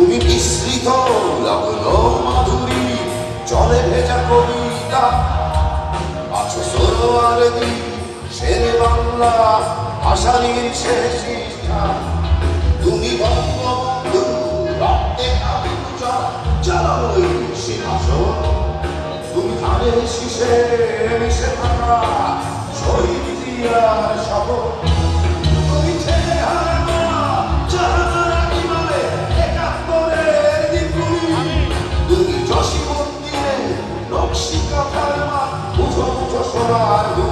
তুমি বিস্মৃত লগ্ন মাধুরী জলে ভেজা কবিতা। আছো সরোয়ার দি শের বাংলা আষাঢ়ির শেষ ইচ্ছা তুমি বঙ্গবন্ধু, রক্তে জ্বালানোই সিংহাসন তুমি ধানের শীষে মিশে থাকা, শহীদ জিয়ার শপথ। Lord.